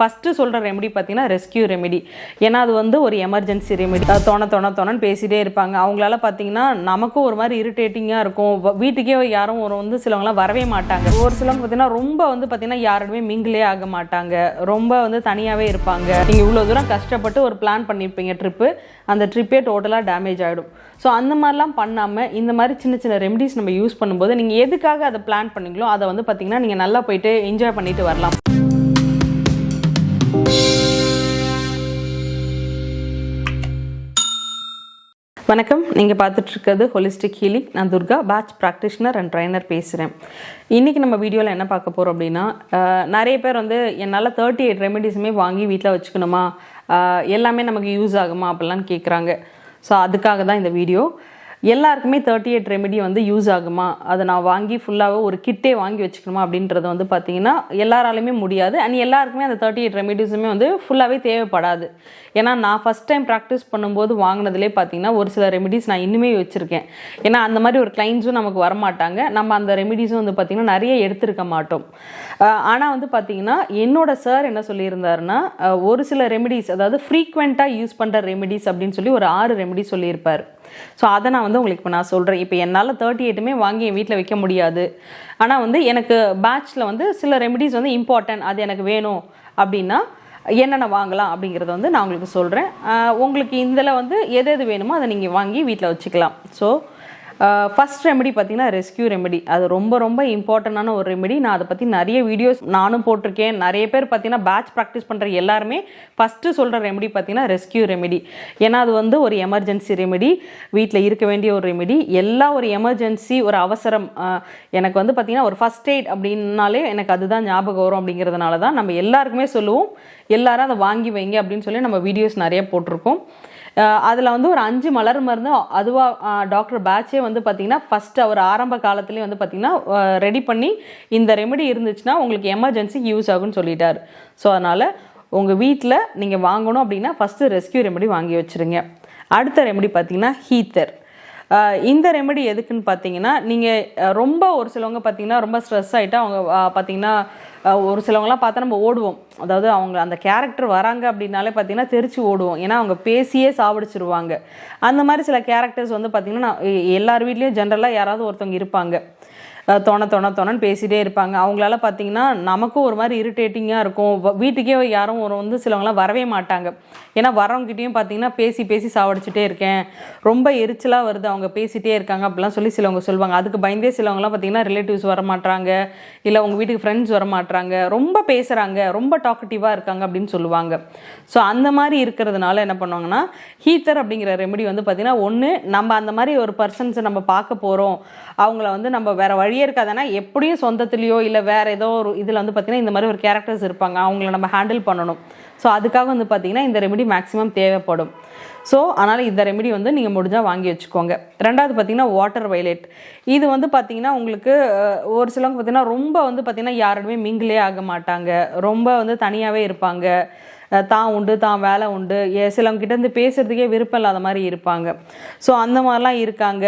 First சொல்கிற remedy பார்த்தீங்கன்னா rescue remedy ஏன்னா அது வந்து ஒரு எமர்ஜென்சி ரெமெடி தோண தோண தோணன்னு பேசிகிட்டே இருப்பாங்க. அவங்களால பார்த்தீங்கன்னா நமக்கும் ஒரு மாதிரி இரிட்டேட்டிங்காக இருக்கும். வீட்டுக்கே யாரும் ஒரு வந்து சிலவங்களாம் வரவே மாட்டாங்க. ஒரு சிலவங்க பார்த்தீங்கன்னா ரொம்ப வந்து பார்த்தீங்கன்னா யாருமே மிங்கிலே ஆக மாட்டாங்க. ரொம்ப வந்து தனியாகவே இருப்பாங்க. நீங்கள் இவ்வளோ தூரம் கஷ்டப்பட்டு ஒரு பிளான் பண்ணியிருப்பீங்க ட்ரிப்பு அந்த ட்ரிப்பே டோட்டலாக டேமேஜ் ஆகிடும் ஸோ அந்த மாதிரிலாம் பண்ணாமல் இந்த மாதிரி சின்ன சின்ன ரெமெடிஸ் நம்ம யூஸ் பண்ணும்போது நீங்கள் எதுக்காக அதை பிளான் பண்ணீங்களோ அதை வந்து பார்த்தீங்கன்னா நீங்கள் நல்லா போயிட்டு என்ஜாய் பண்ணிட்டு வரலாம். வணக்கம். நீங்கள் பார்த்துட்டு இருக்கிறது ஹோலிஸ்டிக் ஹீலிங் நான் Durga Bach practitioner and trainer பேசுகிறேன் இன்றைக்கி நம்ம வீடியோவில் என்ன பார்க்க போகிறோம் அப்படின்னா நிறைய பேர் வந்து என்னால் தேர்ட்டி எயிட் ரெமெடிஸுமே வாங்கி வீட்டில் வச்சுக்கணுமா? எல்லாமே நமக்கு யூஸ் ஆகுமா? அப்படிலாம் கேட்குறாங்க ஸோ அதுக்காக தான் இந்த வீடியோ. எல்லாருக்குமே தேர்ட்டி எயிட் ரெமெடி வந்து யூஸ் ஆகுமா? அதை நான் வாங்கி ஃபுல்லாகவே ஒரு கிட்டே வாங்கி வச்சுக்கணுமா அப்படின்றது வந்து பார்த்தீங்கன்னா எல்லாராலையுமே முடியாது. அண்ட் எல்லாருக்குமே அந்த தேர்ட்டி எயிட் ரெமெடிஸுமே வந்து ஃபுல்லாகவே தேவைப்படாது. ஏன்னா நான் ஃபஸ்ட் டைம் ப்ராக்டிஸ் பண்ணும்போது வாங்கினதுலேயே பார்த்தீங்கன்னா ஒரு சில ரெமெடிஸ் நான் இன்னுமே வச்சுருக்கேன். ஏன்னா அந்த மாதிரி ஒரு கிளைண்ட்ஸும் நமக்கு வரமாட்டாங்க. நம்ம அந்த ரெமெடிஸும் வந்து பார்த்திங்கன்னா நிறைய எடுத்திருக்க மாட்டோம். ஆனால் வந்து பார்த்தீங்கன்னா என்னோட சார் என்ன சொல்லியிருந்தாருன்னா ஒரு சில ரெமெடிஸ் அதாவது ஃப்ரீக்வெண்ட்டாக யூஸ் பண்ணுற ரெமெடிஸ் அப்படின்னு சொல்லி ஒரு ஆறு ரெமெடி சொல்லியிருப்பார். ஸோ அதை நான் வந்து உங்களுக்கு இப்போ நான் சொல்கிறேன் இப்போ என்னால் தேர்ட்டி எயிட்டுமே வாங்கி என் வீட்டில் வைக்க முடியாது. ஆனால் வந்து எனக்கு பேட்ச்சில் வந்து சில ரெமெடிஸ் வந்து இம்பார்ட்டன்ட் அது எனக்கு வேணும் அப்படின்னா என்னென்ன வாங்கலாம் அப்படிங்கிறத வந்து நான் உங்களுக்கு சொல்கிறேன் உங்களுக்கு இதில் வந்து எது எது வேணுமோ அதை நீங்கள் வாங்கி வீட்டில் வச்சுக்கலாம். ஸோ ஃபஸ்ட் ரெமெடி பார்த்தீங்கன்னா ரெஸ்கியூ ரெமெடி அது ரொம்ப ரொம்ப இம்பார்ட்டண்டான ஒரு ரெமெடி நான் அதை பற்றி நிறைய வீடியோஸ் நானும் போட்டிருக்கேன். நிறைய பேர் பார்த்தீங்கன்னா பேட்ச் ப்ராக்டிஸ் பண்ணுற எல்லாருமே ஃபஸ்ட்டு சொல்கிற ரெமெடி பார்த்தீங்கன்னா ரெஸ்கியூ ரெமெடி ஏன்னா அது வந்து ஒரு எமர்ஜென்சி ரெமெடி வீட்டில் இருக்க வேண்டிய ஒரு ரெமெடி எல்லா ஒரு எமர்ஜென்சி ஒரு அவசரம் எனக்கு வந்து பார்த்தீங்கன்னா ஒரு ஃபஸ்ட் எய்ட் அப்படின்னாலே எனக்கு அதுதான் ஞாபகம் வரும் அப்படிங்கிறதுனால தான் நம்ம எல்லாருக்குமே சொல்லுவோம். எல்லாரும் அதை வாங்கி வைங்க அப்படின்னு சொல்லி நம்ம வீடியோஸ் நிறைய போட்டிருக்கோம். அதில் வந்து ஒரு அஞ்சு மலர் மருந்து அதுவாக டாக்டர் பேட்சே வந்து பார்த்தீங்கன்னா ஃபஸ்ட்டு அவர் ஆரம்ப காலத்துலேயே வந்து பார்த்தீங்கன்னா ரெடி பண்ணி இந்த ரெமெடி இருந்துச்சுன்னா உங்களுக்கு எமர்ஜென்சி யூஸ் ஆகும்னு சொல்லிட்டார். ஸோ அதனால் உங்கள் வீட்டில் நீங்கள் வாங்கணும் அப்படின்னா ஃபஸ்ட்டு ரெஸ்கியூ ரெமெடி வாங்கி வச்சுருங்க. அடுத்த ரெமெடி பார்த்தீங்கன்னா ஹீத்தர் இந்த ரெமெடி எதுக்குன்னு பார்த்தீங்கன்னா நீங்கள் ரொம்ப ஒரு சிலவங்க பார்த்தீங்கன்னா ரொம்ப ஸ்ட்ரெஸ் ஆகிட்டா அவங்க பார்த்தீங்கன்னா ஒரு சிலவங்களாம் பார்த்தா நம்ம ஓடுவோம். அதாவது அவங்க அந்த கேரக்டர் வராங்க அப்படின்னாலே பார்த்தீங்கன்னா தெரிச்சு ஓடுவோம். ஏன்னா அவங்க பேசியே சாவடிச்சிருவாங்க. அந்த மாதிரி சில கேரக்டர்ஸ் வந்து பார்த்தீங்கன்னா நான் எ- எல்லார் வீட்லேயும் ஜென்ரலாக யாராவது ஒருத்தவங்க இருப்பாங்க. தொண தொண தொணன்னு பேசிகிட்டே இருப்பாங்க. அவங்களால பார்த்தீங்கன்னா நமக்கும் ஒரு மாதிரி இரிட்டேட்டிங்காக இருக்கும். வ- வீட்டுக்கே யாரும் ஒரு வந்து சிலவங்களாம் வரவே மாட்டாங்க. ஏன்னா வரவங்ககிட்டையும் பார்த்தீங்கன்னா பேசி பேசி சாவடிச்சுட்டே இருக்கேன். ரொம்ப எரிச்சலாக வருது. அவங்க பேசிகிட்டே இருக்காங்க அப்படிலாம் சொல்லி சிலவங்க சொல்லுவாங்க. அதுக்கு பயந்தே சிலவங்களாம் பார்த்தீங்கன்னா ரிலேட்டிவ்ஸ் வர மாட்டாங்க இல்லை உங்கள் வீட்டுக்கு ஃப்ரெண்ட்ஸ் வர மாட்டாங்க ரொம்ப பேசுகிறாங்க ரொம்ப டாக்கட்டிவாக இருக்காங்க அப்படின்னு சொல்லுவாங்க. ஸோ அந்த மாதிரி இருக்கிறதுனால என்ன பண்ணுவாங்கன்னா ஹீத்தர் அப்படிங்கிற ரெமெடி வந்து பார்த்தீங்கன்னா ஒன்று நம்ம அந்த மாதிரி ஒரு பர்சன்ஸை நம்ம பார்க்க போகிறோம் அவங்கள வந்து நம்ம வேற வழியே இருக்காதுன்னா எப்படியும் சொந்தத்துலேயோ இல்லை வேற ஏதோ ஒரு இதில் வந்து பார்த்தீங்கன்னா இந்த மாதிரி ஒரு கேரக்டர்ஸ் இருப்பாங்க. அவங்கள நம்ம ஹேண்டில் பண்ணணும். ஸோ அதுக்காக வந்து பார்த்தீங்கன்னா இந்த ரெமெடி மேக்ஸிமம் தேவைப்படும். ஸோ அதனால் இந்த ரெமெடி வந்து நீங்கள் முடிஞ்சால் வாங்கி வச்சுக்கோங்க. ரெண்டாவது பார்த்தீங்கன்னா வாட்டர் வைலேட் இது வந்து பார்த்தீங்கன்னா உங்களுக்கு ஒரு சிலவங்க பார்த்தீங்கன்னா ரொம்ப வந்து பார்த்தீங்கன்னா யாருமே மிங்கிலே ஆக மாட்டாங்க. ரொம்ப வந்து தனியாகவே இருப்பாங்க. தான் உண்டு தான் வேலை உண்டு. ஏ- சிலவங்க கிட்ட இருந்து பேசுகிறதுக்கே விருப்பம் இல்லாத மாதிரி இருப்பாங்க. ஸோ அந்த மாதிரிலாம் இருக்காங்க.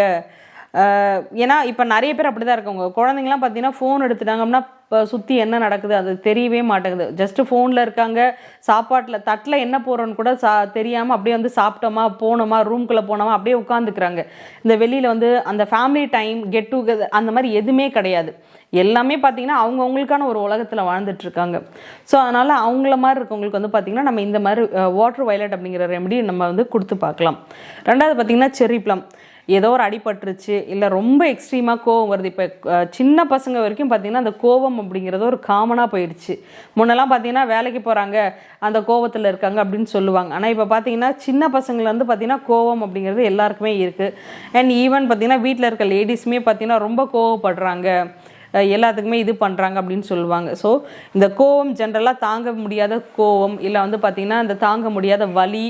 ஏன்னா இப்போ நிறைய பேர் அப்படி தான் இருக்காங்க. குழந்தைங்களாம் பார்த்தீங்கன்னா ஃபோன் எடுத்துட்டாங்க இப்போ சுற்றி என்ன நடக்குது அது தெரியவே மாட்டேங்குது. ஜஸ்ட்டு ஃபோனில் இருக்காங்க சாப்பாட்டில் தட்டில் என்ன போகிறோன்னு கூட சா தெரியாமல் அப்படியே வந்து சாப்பிட்டோமா போனோமா ரூம்குள்ளே போனோமா அப்படியே உட்காந்துக்கிறாங்க இந்த வெளியில் வந்து அந்த ஃபேமிலி டைம் கெட் டுகெதர் அந்த மாதிரி எதுவுமே கிடையாது. எல்லாமே பார்த்தீங்கன்னா அவங்கவுங்களுக்கான ஒரு உலகத்தில் வாழ்ந்துட்டுருக்காங்க ஸோ அதனால் அவங்கள மாதிரி இருக்கவங்களுக்கு வந்து பார்த்திங்கன்னா நம்ம இந்த மாதிரி வாட்டர் வயலட் அப்படிங்கிற ரெமெடி நம்ம வந்து கொடுத்து பார்க்கலாம். ரெண்டாவது பார்த்திங்கன்னா செரி ப்ளம் ஏதோ ஒரு அடிபட்டுருச்சு இல்லை ரொம்ப எக்ஸ்ட்ரீமாக கோவம் வருது. இப்போ சின்ன பசங்க வரைக்கும் பார்த்தீங்கன்னா அந்த கோவம் அப்படிங்கிறது ஒரு காமனாக போயிடுச்சு முன்னெல்லாம் பார்த்தீங்கன்னா வேலைக்கு போகிறாங்க அந்த கோவத்தில் இருக்காங்க அப்படின்னு சொல்லுவாங்க. ஆனால் இப்போ பார்த்தீங்கன்னா சின்ன பசங்கள்லேருந்து பார்த்திங்கன்னா பார்த்தீங்கன்னா கோவம் அப்படிங்கிறது எல்லாருக்குமே இருக்குது அண்ட் ஈவன் பார்த்தீங்கன்னா வீட்டில் இருக்க லேடிஸுமே பார்த்தீங்கன்னா ரொம்ப கோவப்படுறாங்க. எல்லாத்துக்குமே இது பண்ணுறாங்க அப்படின்னு சொல்லுவாங்க. ஸோ இந்த கோவம் ஜென்ரலாக தாங்க முடியாத கோவம் இல்லை வந்து பார்த்திங்கன்னா இந்த தாங்க முடியாத வலி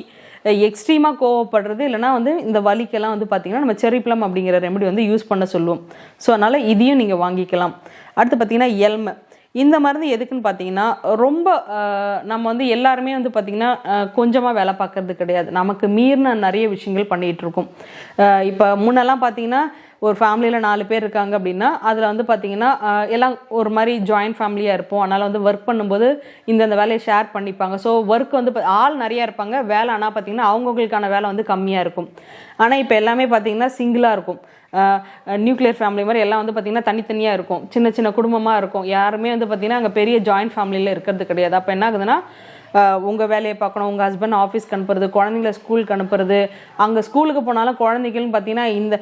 எக்ஸ்ட்ரீமாக கோவப்படுறது இல்லைனா வந்து இந்த வலிக்கெல்லாம் வந்து பார்த்திங்கன்னா நம்ம செரி ப்ளம் அப்படிங்கிற ரெமெடி வந்து யூஸ் பண்ண சொல்லுவோம். ஸோ அதனால் இதையும் நீங்கள் வாங்கிக்கலாம். அடுத்து பார்த்திங்கன்னா எல்மை. இந்த மருந்து எதுக்குன்னு பார்த்தீங்கன்னா ரொம்ப நம்ம வந்து எல்லாருமே வந்து பார்த்திங்கன்னா கொஞ்சமாக வேலை பார்க்கறது கிடையாது. நமக்கு மீறின நிறைய விஷயங்கள் பண்ணிகிட்டு இருக்கோம். இப்போ முன்னெல்லாம் பார்த்தீங்கன்னா ஒரு ஃபேமிலியில் நாலு பேர் இருக்காங்க அப்படின்னா அதில் வந்து பார்த்தீங்கன்னா எல்லாம் ஒரு மாதிரி ஜாயிண்ட் ஃபேமிலியாக இருப்போம். அதனால் வந்து ஒர்க் பண்ணும்போது இந்தந்த வேலையை ஷேர் பண்ணிப்பாங்க. ஸோ ஒர்க் வந்து பா- ஆள் நிறையா இருப்பாங்க. வேலை ஆனால் பார்த்தீங்கன்னா அவங்கவுங்களுக்கான வேலை வந்து கம்மியாக இருக்கும். ஆனால் இப்போ எல்லாமே பார்த்தீங்கன்னா சிங்கிளாக இருக்கும். நியூக்ளியர் ஃபேமிலி மாதிரி எல்லாம் வந்து பார்த்திங்கன்னா தனித்தனியாக இருக்கும். சின்ன சின்ன குடும்பமாக இருக்கும். யாருமே வந்து பார்த்திங்கன்னா அங்கே பெரிய ஜாயிண்ட் ஃபேமிலியில் இருக்கிறது கிடையாது. அப்போ என்ன ஆகுதுன்னா உங்கள் வேலையை பார்க்கணும் உங்கள் ஹஸ்பண்ட் ஆஃபீஸ்க்கு அனுப்புறது குழந்தைங்கள ஸ்கூலுக்கு அனுப்புறது. அங்கே ஸ்கூலுக்கு போனாலும் குழந்தைகளும் பார்த்தீங்கன்னா இந்த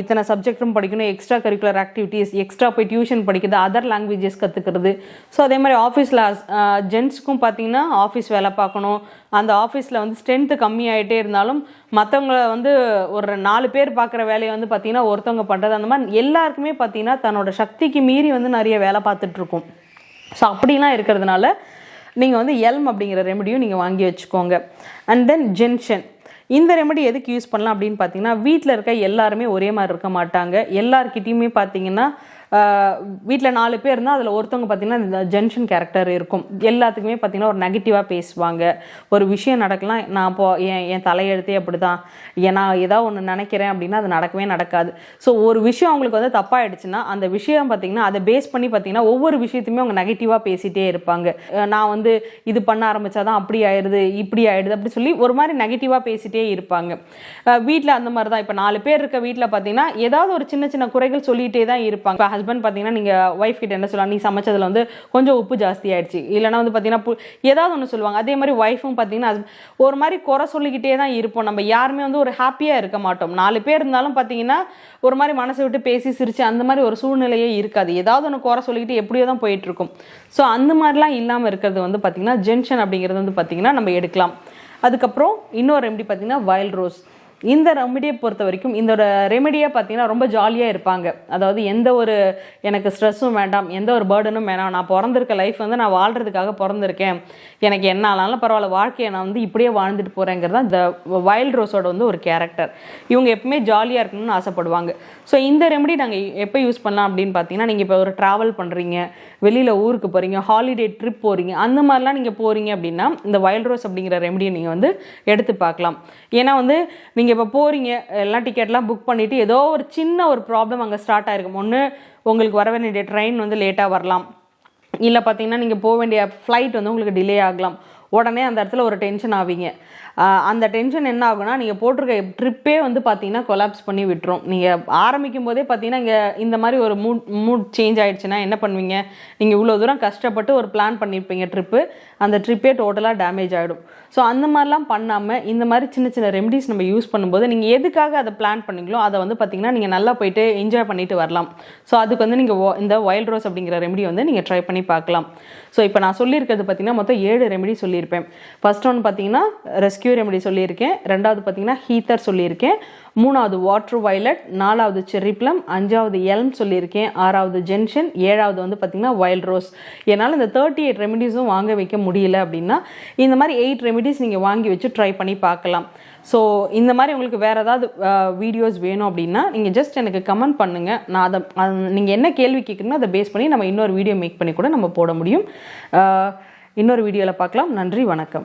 இத்தனை சப்ஜெக்ட்டும் படிக்கணும் எக்ஸ்ட்ரா கரிக்குலர் ஆக்டிவிட்டீஸ் எக்ஸ்ட்ரா போய் டியூஷன் படிக்கிறது அதர் லாங்குவேஜஸ் கற்றுக்கிறது ஸோ அதே மாதிரி ஆஃபீஸில் ஜென்ட்ஸ்க்கும் பார்த்தீங்கன்னா ஆஃபீஸ் வேலை பார்க்கணும். அந்த ஆஃபீஸில் வந்து ஸ்ட்ரென்த்து கம்மியாகிட்டே இருந்தாலும் மற்றவங்கள வந்து ஒரு நாலு பேர் பார்க்குற வேலையை வந்து பார்த்தீங்கன்னா ஒருத்தவங்க பண்ணுறது அந்த மாதிரி எல்லாருக்குமே பார்த்தீங்கன்னா தன்னோட சக்திக்கு மீறி வந்து நிறைய வேலை பார்த்துட்ருக்கும் ஸோ அப்படிலாம் இருக்கிறதுனால நீங்கள் வந்து எல்ம் அப்படிங்கிற ரெமடியும் நீங்கள் வாங்கி வச்சுக்கோங்க. அண்ட் தென் ஜென்ஷன் இந்த ரெமடி எதுக்கு யூஸ் பண்ணலாம் அப்படின்னு பார்த்தீங்கன்னா வீட்டில் இருக்க எல்லாருமே ஒரே மாதிரி இருக்க மாட்டாங்க. எல்லார்கிட்டயுமே பார்த்தீங்கன்னா வீட்டில் நாலு பேர் இருந்தால் அதில் ஒருத்தவங்க பார்த்தீங்கன்னா இந்த ஜென்ஷன் கேரக்டர் இருக்கும். எல்லாத்துக்குமே பார்த்தீங்கன்னா ஒரு நெகட்டிவாக பேசுவாங்க. ஒரு விஷயம் நடக்கலாம். நான் இப்போ என் என் தலையெழுத்தே அப்படி தான் நான் ஏதாவது ஒன்று நினைக்கிறேன் அப்படின்னா அது நடக்கவே நடக்காது. ஸோ ஒரு விஷயம் அவங்களுக்கு வந்து தப்பாயிடுச்சுன்னா அந்த விஷயம் பார்த்தீங்கன்னா அதை பேஸ் பண்ணி பார்த்தீங்கன்னா ஒவ்வொரு விஷயத்தையுமே அவங்க நெகட்டிவாக பேசிகிட்டே இருப்பாங்க. நான் வந்து இது பண்ண ஆரம்பிச்சாதான் அப்படி ஆயிடுது இப்படி ஆயிடுது அப்படி சொல்லி ஒரு மாதிரி நெகட்டிவாக பேசிகிட்டே இருப்பாங்க. வீட்டில் அந்த மாதிரி தான் இப்போ நாலு பேர் இருக்க வீட்டில் பார்த்தீங்கன்னா ஏதாவது ஒரு சின்ன சின்ன குறைகள் சொல்லிகிட்டே தான் இருப்பாங்க. ஹஸ்பண்ட் பார்த்தீங்கன்னா நீங்கள் ஒய்ஃப் கிட்ட என்ன சொல்லலாம் நீ சமைச்சதில் வந்து கொஞ்சம் உப்பு ஜாஸ்தி ஆயிடுச்சு. இல்லைன்னா வந்து பார்த்தீங்கன்னா பு- ஏதாவது ஒன்று சொல்லுவாங்க. அதே மாதிரி ஒய்ஃபும் பார்த்தீங்கன்னா ஒரு மாதிரி குறை சொல்லிக்கிட்டே தான் இருப்போம். நம்ம யாருமே வந்து ஒரு ஹாப்பியாக இருக்க மாட்டோம். நாலு பேர் இருந்தாலும் பார்த்தீங்கன்னா ஒரு மாதிரி மனசை விட்டு பேசி சிரிச்சு அந்த மாதிரி ஒரு சூழ்நிலையே இருக்காது. ஏதாவது ஒன்று குறை சொல்லிக்கிட்டு எப்படியோ தான் போயிட்டு இருக்கும் ஸோ அந்த மாதிரிலாம் இல்லாமல் இருக்கிறது வந்து பார்த்தீங்கன்னா ஜென்ஷன் அப்படிங்கிறது வந்து பார்த்தீங்கன்னா நம்ம எடுக்கலாம். அதுக்கப்புறம் இன்னொரு ரெமெடி பார்த்தீங்கன்னா வைல்ட் ரோஸ் இந்த ரெமெடியை பொறுத்த வரைக்கும் இந்த ரெமெடியை பார்த்தீங்கன்னா ரொம்ப ஜாலியாக இருப்பாங்க. அதாவது எந்த ஒரு எனக்கு ஸ்ட்ரெஸ்ஸும் வேண்டாம் எந்த ஒரு பேர்டனும் வேணாம். நான் பிறந்திருக்க லைஃப் வந்து நான் வாழ்கிறதுக்காக பிறந்திருக்கேன். எனக்கு என்ன ஆனாலும் பரவாயில்ல வாழ்க்கையை நான் வந்து இப்படியே வாழ்ந்துட்டு போகிறேங்கிறது தான் இந்த வைல்ட் ரோஸோட வந்து ஒரு கேரக்டர் இவங்க எப்பவுமே ஜாலியாக இருக்கணும்னு ஆசைப்படுவாங்க. ஸோ இந்த ரெமெடி நாங்கள் எப்போ யூஸ் பண்ணலாம் அப்படின்னு பார்த்தீங்கன்னா நீங்கள் இப்போ ஒரு ட்ராவல் பண்ணுறீங்க வெளியில் ஊருக்கு போகிறீங்க ஹாலிடே ட்ரிப் போகிறீங்க அந்த மாதிரிலாம் நீங்கள் போகிறீங்க அப்படின்னா இந்த வைல்ட் ரோஸ் அப்படிங்கிற ரெமெடியை நீங்கள் வந்து எடுத்து பார்க்கலாம். ஏன்னா வந்து நீங்கள் இப்போ போகிறீங்க எல்லாம் டிக்கெட்லாம் புக் பண்ணிவிட்டு ஏதோ ஒரு சின்ன ஒரு ப்ராப்ளம் அங்கே ஸ்டார்ட் ஆகிருக்கும் ஒன்று உங்களுக்கு வர வேண்டிய ட்ரெயின் வந்து லேட்டாக வரலாம். இல்லை பார்த்தீங்கன்னா நீங்கள் போக வேண்டிய ஃப்ளைட் வந்து உங்களுக்கு டிலே ஆகலாம். உடனே அந்த இடத்துல ஒரு டென்ஷன் ஆவீங்க. அந்த டென்ஷன் என்ன ஆகுனா நீங்கள் போட்டிருக்க ட்ரிப்பே வந்து பார்த்தீங்கன்னா கொலாப்ஸ் பண்ணி விட்டுரும். நீங்கள் ஆரம்பிக்கும் போதே பார்த்தீங்கன்னா இங்கே இந்த மாதிரி ஒரு மூட் மூட் சேஞ்ச் ஆகிடுச்சுன்னா என்ன பண்ணுவீங்க? நீங்கள் இவ்வளோ தூரம் கஷ்டப்பட்டு ஒரு பிளான் பண்ணியிருப்பீங்க ட்ரிப்பு அந்த ட்ரிப்பே டோட்டலாக டேமேஜ் ஆகிடும் ஸோ அந்த மாதிரிலாம் பண்ணாமல் இந்த மாதிரி சின்ன சின்ன ரெமடிஸ் நம்ம யூஸ் பண்ணும்போது நீங்கள் எதுக்காக அதை பிளான் பண்ணீங்களோ அதை வந்து பார்த்தீங்கன்னா நீங்கள் நல்லா போயிட்டு என்ஜாய் பண்ணிட்டு வரலாம். ஸோ அதுக்கு வந்து நீங்கள் இந்த வைல்ட் ரோஸ் அப்படிங்கிற ரெமடி வந்து நீங்கள் ட்ரை பண்ணி பார்க்கலாம். ஸோ இப்போ நான் சொல்லியிருக்கிறது பார்த்தீங்கன்னா மொத்தம் ஏழு ரெமெடி சொல்லியிருப்பேன். ஃபர்ஸ்ட் ஒன்று பார்த்தீங்கன்னா ரெஸ்கியூ ரெமெடி சொல்லியிருக்கேன். ரெண்டாவது பார்த்தீங்கன்னா ஹீத்தர் சொல்லியிருக்கேன். மூணாவது வாட்டர் வயலட் நாலாவது செர்ரி பிளம் அஞ்சாவது எல்ம் சொல்லியிருக்கேன். ஆறாவது ஜென்ஷன் ஏழாவது வந்து பார்த்தீங்கன்னா வைல்ட் ரோஸ் என்னால் இந்த தேர்ட்டி எயிட் ரெமெடிஸும் வாங்க வைக்க முடியல அப்படின்னா இந்த மாதிரி எயிட் ரெமெடிஸ் நீங்கள் வாங்கி வச்சு ட்ரை பண்ணி பார்க்கலாம். ஸோ இந்த மாதிரி உங்களுக்கு வேறு ஏதாவது வீடியோஸ் வேணும் அப்படின்னா நீங்கள் ஜஸ்ட் எனக்கு கமெண்ட் பண்ணுங்கள் நான் அதை நீங்கள் என்ன கேள்வி கேட்குறீங்களோ அதை பேஸ் பண்ணி நம்ம இன்னொரு வீடியோ மேக் பண்ணி கூட நம்ம போட முடியும். இன்னொரு வீடியோவில் பார்க்கலாம். நன்றி வணக்கம்.